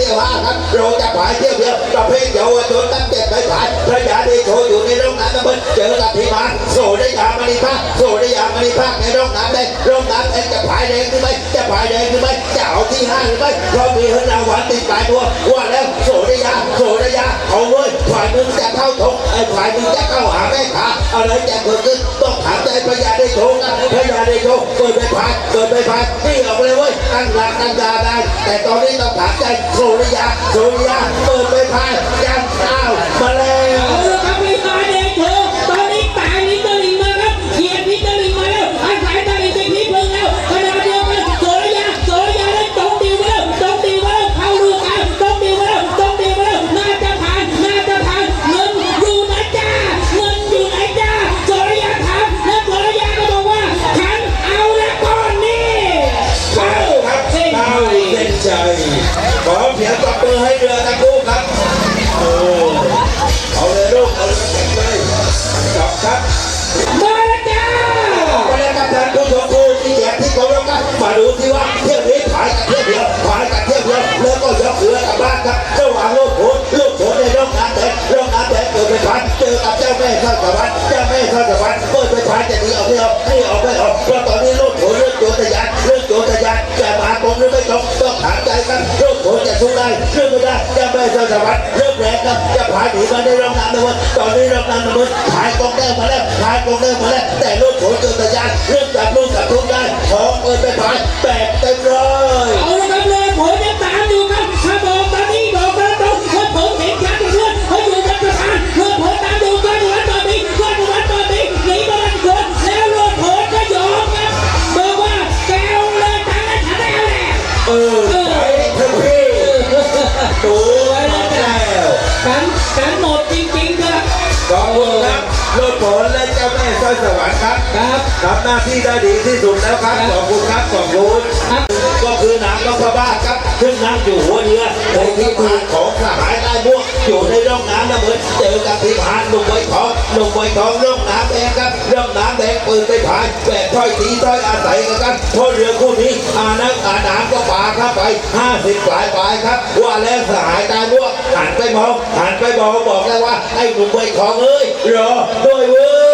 ที่ยวห้าครับเราจะขายเที่ยวเดียวประเภทเยาวชนตั้งเจ็ดไปผายพระยาเดโชอยู่ในร่องน้ำตะเบินเจอกับพิมานโซได้ยามณีภาคโซได้ยามณีภาคในร่องน้ำได้ร่องน้ำเองจะขายแดงหรือไม่จะขายแดงหรือไม่จะเอาที่ห้าหรือไม่เรามีเฮือนรางวัลติดปลายตัวว่า มึงจะเข้าทงไอ้ฝ่ายมึงจะเข้าหาแม่ขาอะไรจะเกิดขึ้นต้องถามใจพระยาไดโชนะพระยาไดโชเปิดไปพายเปิดไปพายนี่ออกเลยเว้ยตั้งหลักตั้งยาได้ แต่ตอนนี้ต้องถามใจโซริยาโซริยาเปิดไปพายยันอ้าวมาแล้ว ทุกได้เรื่องไม่ได้เจ้าแม่ข้าสวัสดิ์เรื่องแรงครับจะพาหนีมาได้ร่องน้ำนะวันตอนนี้ร่องน้ำนะวันพายกองแก้วมาแล้วพายกองแก้วมาแล้วแต่ลูกโขนโจนตะยานเรื่องจับลูกจับทุกได้ของเอินไปผายแตกเต็มเลย จ้าแม่สร้อยสวรรค์ครับครับทำหน้าที่ได้ดีที่สุดแล้วครับขอบคุณครับขอบคุณครับก็คือน้ำนพบ้าครับซึ่งนั่งอยู่หัวเรือในที่พานของสหายใต้ม่วงอยู่ในร่องน้ำนะเหมือนเจอกับพิพานหนุ่มไวทองหนุ่มไวทองร่องน้ำแดงครับร่องน้ำแดงปืนไปพายแบกถ้อยสีถ้อยอาศัยกันครับเพราะเรือคู่นี้อานักอาน้ำก็ปาเข้าไปห้าสิบปลายปลายครับว่าแล้วสหายใต้ม่วงหันไปมองหันไปมองบอกแล้วว่าไอ้หนุ่มไวทองเอ้ยรอด้วยเว้ย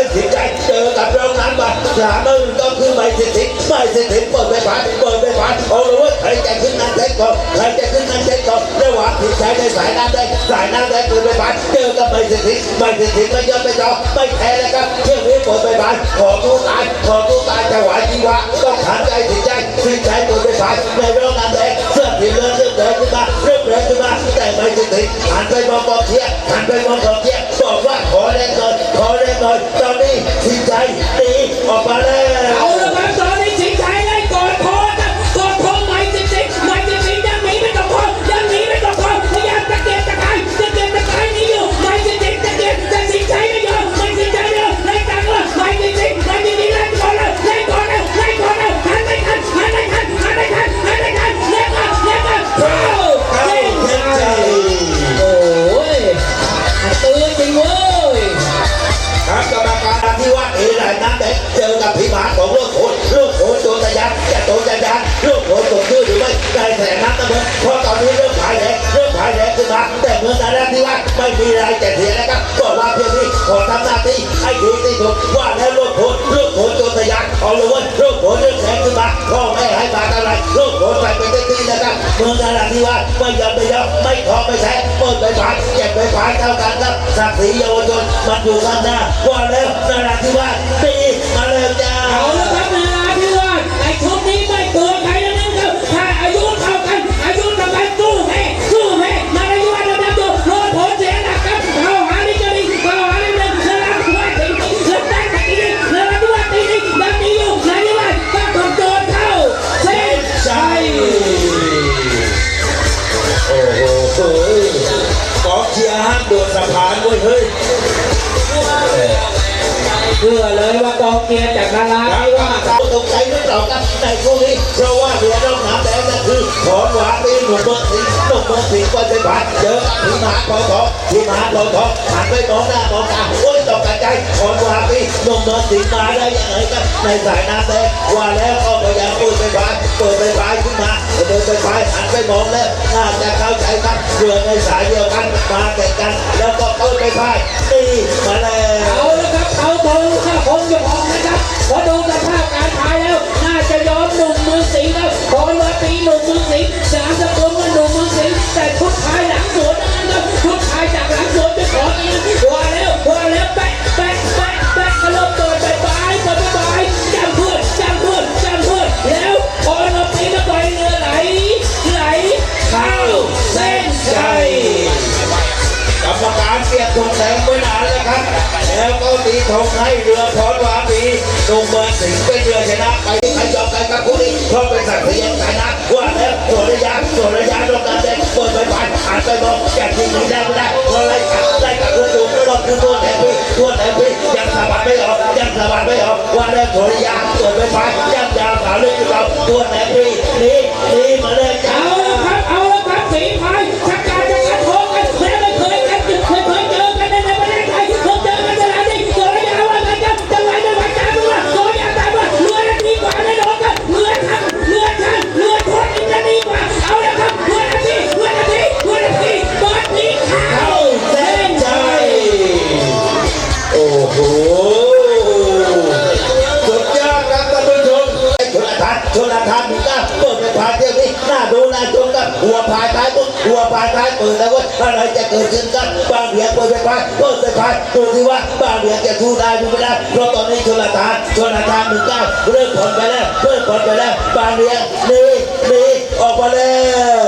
ร่องน้ำแดใจเจอกับร่องน้ำบาสามมือก็คือไม่สิทธิไม่สิทธิเปิดไปผ่านเปิดไปผ่านเอาเลยว่าใครจะขึ้นน้ำแดงก่อนใครจะขึ้นน้ำแดงก่อนระหว่างสิทใจในสายน้ำแดงสายน้ำแดงเปิดไปผ่านเจอกับไม่สิทธิไม่สิทธิไม่ยอมไม่จอไม่แพ้เลยครับเที่ยวนี้เปิดไปผ่านขอตู้ตายขอตู้ตายจะไหวจีวะต้องหันใจสิใจสิใจเปิดไปผ่านในร่องน้ำแดงเสื้อผีเลือดเรื่องแดงขึ้นมาเรื่องแดงขึ้นมาแต่ไม่สิทธิหันไปมองกองเชียร์หันไปมองกอง ตีอ เจอกับพิมานของโลกโขนลูกโขนโจรตะยันจะโจรตะยันโลกโขนตกชื่อหรือไม่ได้แสนน้ำตะเบินเพราะตอนนี้เริ่มผายแดงเริ่มผายแดงขึ้นมาแต่เมืองนาราธิวาไม่มีอะไรจะเสียแล้วครับบอกว่าเพียงนี้ขอทำหน้าที่ให้ดีที่สุดว่าแล้วโลกโขนลูกโขนโจรตะยันเอาเลยว่าโลกโขนเรื่องแสงขึ้นมาพ่อแม่ให้มาอะไรโลกโขนไปเป็นที่ ครับเมืองนาราธิวาสไม่ยอมไม่ยอมไม่ทอไม่แท้เปิดไปผ่านเจ็บไปผ่านเท่ากันครับศักดิ์ศรีเยาวชนมันอยู่ข้างหน้าว่าแล้วนาราธิวาสตีมาเลยจ้าเอาละครับนารา เชื่อเลยว่ากองเกียร์จากนาราถามที่ว่าว่าตาตกใจหรือเปล่าครับในช่วงนี้เพราะว่าเรือน้องน้ำแดงนั่นคือถอนหวานปีหนุ่มเมืองสิงห์หนุ่มเมืองสิงห์ก็จะผ่านเจอกับทีมหาทองทอทีมหาทองทองหันไปมองหน้ามองตาโอ้ยตกใจถอนหวานปีหนุ่มเมืองสิงห์มาได้ยังไงครับในสายน้ำแดงว่าแล้วก็พยายามเปิดไปพาเปิดไปพาขึ้นมาเดินไปพาหันไปมองแล้วน่าจะเข้าใจครับเรือในสายเดียวกันมาแข่งกัน แล้วก็เปิดไปพายนี่มาแล้ว แล้วก็ตีธงให้เรือพรวาปีลงเมืองสิงเป็นเรือชนะไปใครยอมใครกับผู้นี้เพราะเป็นสักดิ์ศรีสายน้ำว่าแล้วส่วนระยะส่วนระยะลงน้ำแดงเปิดไปผ่านอ่านไปมองแกะทีนี้ได้ไม่ได้เพราะไล่กัดไล่กัดตัวดูไม่รอดคือตัวแหนพี่ตัวแหนพี่ยังสบัดไม่ออกยังสบัดไม่ออกว่าแล้วส่วนระยะเปิดไปผ่านยังยาวขาลึกอยู่เราตัวแหนพี่นี่นี่มาเลยจ้าเอาละครับเอาายท้ายเปิดแล้วเว้ยอะไรจะเกิดขึ้นกับบางเหรียญเปิดไปพาเปิดไปพาดูสิว่าบางเหรียญจะทูได้หรือไม่ได้เพราะตอนนี้ชนทานชนทานมีก้าเริ่มผ่อนไปแล้วเริ่มผ่อนไปแล้วบางเหรียญนี่นี่ออกมาแล้ว